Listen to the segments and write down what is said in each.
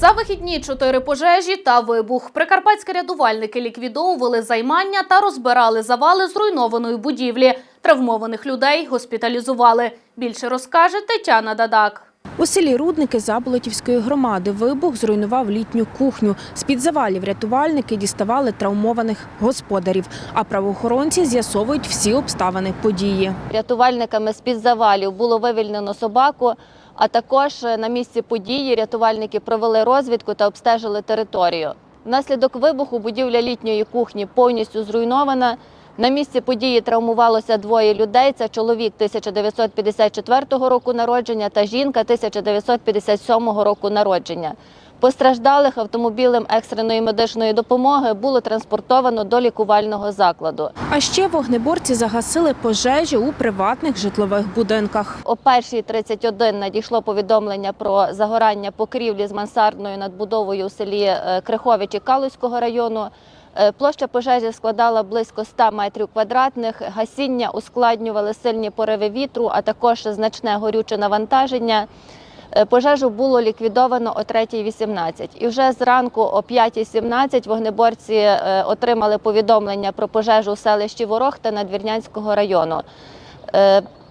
За вихідні чотири пожежі та вибух. Прикарпатські рятувальники ліквідовували займання та розбирали завали зруйнованої будівлі. Травмованих людей госпіталізували. Більше розкаже Тетяна Дадак. У селі Рудники Заболотівської громади вибух зруйнував літню кухню. З-під завалів рятувальники діставали травмованих господарів, а правоохоронці з'ясовують всі обставини події. Рятувальниками з-під завалів було вивільнено собаку, а також е, на місці події рятувальники провели розвідку та обстежили територію. Внаслідок вибуху будівля літньої кухні повністю зруйнована. На місці події травмувалося двоє людей. Це чоловік 1954 року народження та жінка 1957 року народження. Постраждалих автомобілем екстреної медичної допомоги було транспортовано до лікувального закладу. А ще вогнеборці загасили пожежі у приватних житлових будинках. О 1.31 надійшло повідомлення про загорання покрівлі з мансардною надбудовою у селі е, Криховичі Калузького району. Е, Площа пожежі складала близько 100 метрів квадратних. Гасіння ускладнювали сильні пориви вітру, а також значне горюче навантаження. Е, Пожежу було ліквідовано о 3.18. І вже зранку о 5.17 вогнеборці е, отримали повідомлення про пожежу у селищі Ворохта Надвірнянського району.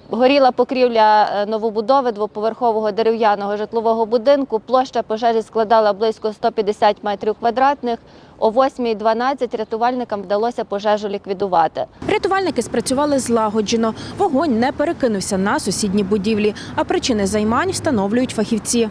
Горіла покрівля е, новобудови двоповерхового дерев'яного житлового будинку. Площа пожежі складала близько 150 метрів квадратних. О 8.12 рятувальникам вдалося пожежу ліквідувати. Рятувальники спрацювали злагоджено. Вогонь не перекинувся на сусідні будівлі, а причини займань встановлюють фахівці.